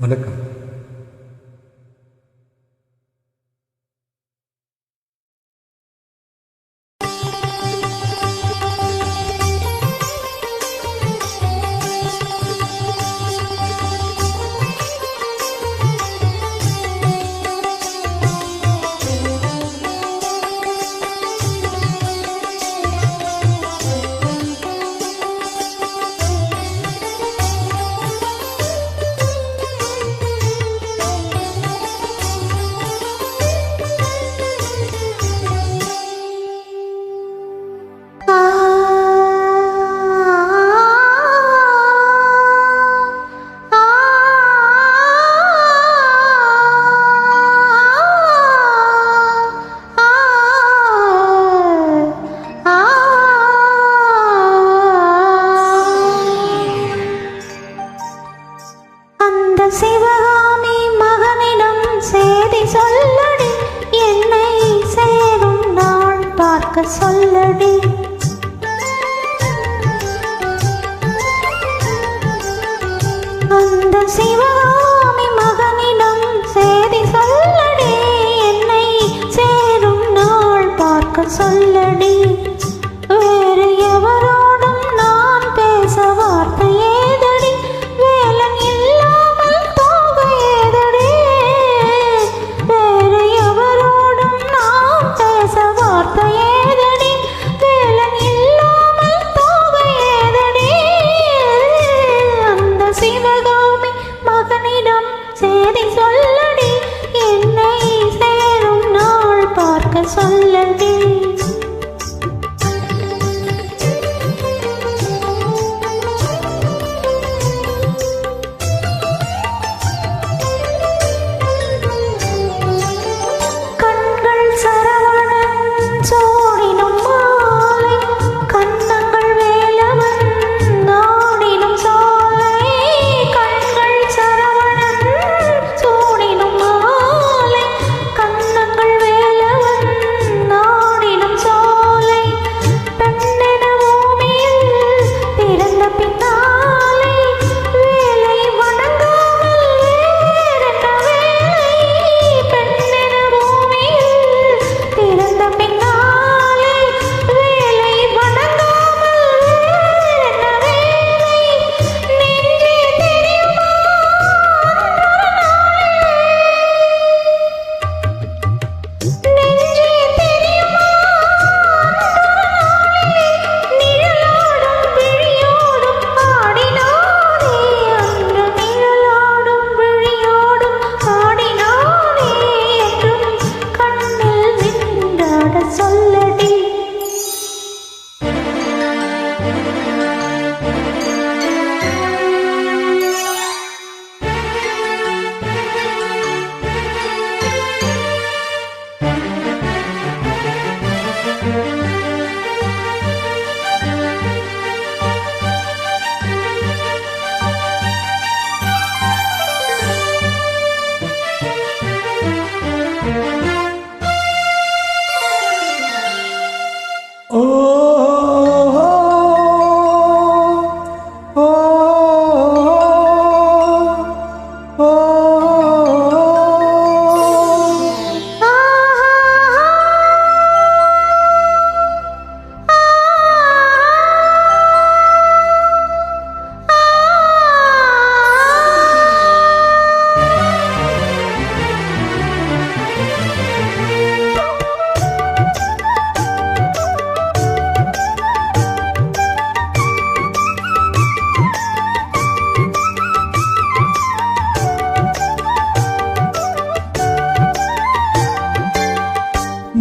வணக்கம் அந்த சிவகாமி மகனிடம் சேதி சொல்லடி. என்னை சேரும் நான் பார்க்க சொல்லடி. Oh.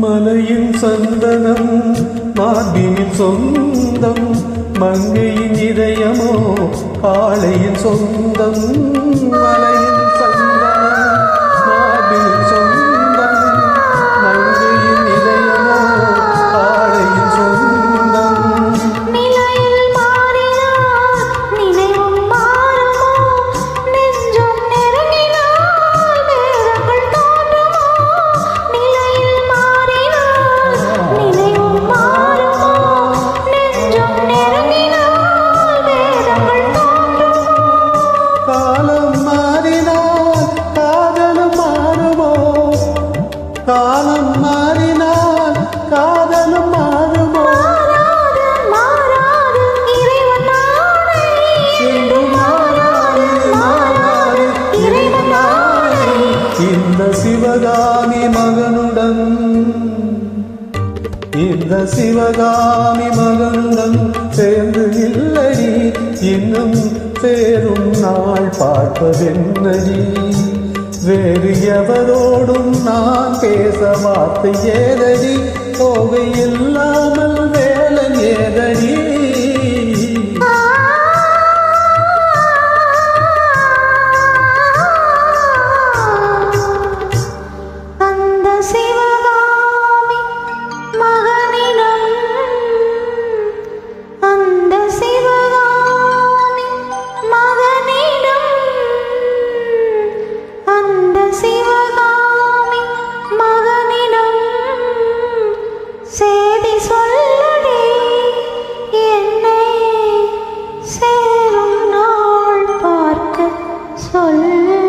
மலையின் சந்தனம் மார்பினின் சொந்தம் மங்கையின் இதயமோ காளையின் சொந்தம் மலையின் காலம் மாறினால் காதலும் மாறுமோ. இந்த சிவகாமி மகனுடன். இந்த சிவகாமி மகனுடன் சேர்ந்து இல்லடி இன்னும் சேரும் நாள் பார்ப்பதென்னடி? வேறு எவரோடும் நான் பேச வார்த்தை ஏதடி? தொகை இல்லாமல் வேலை Oh.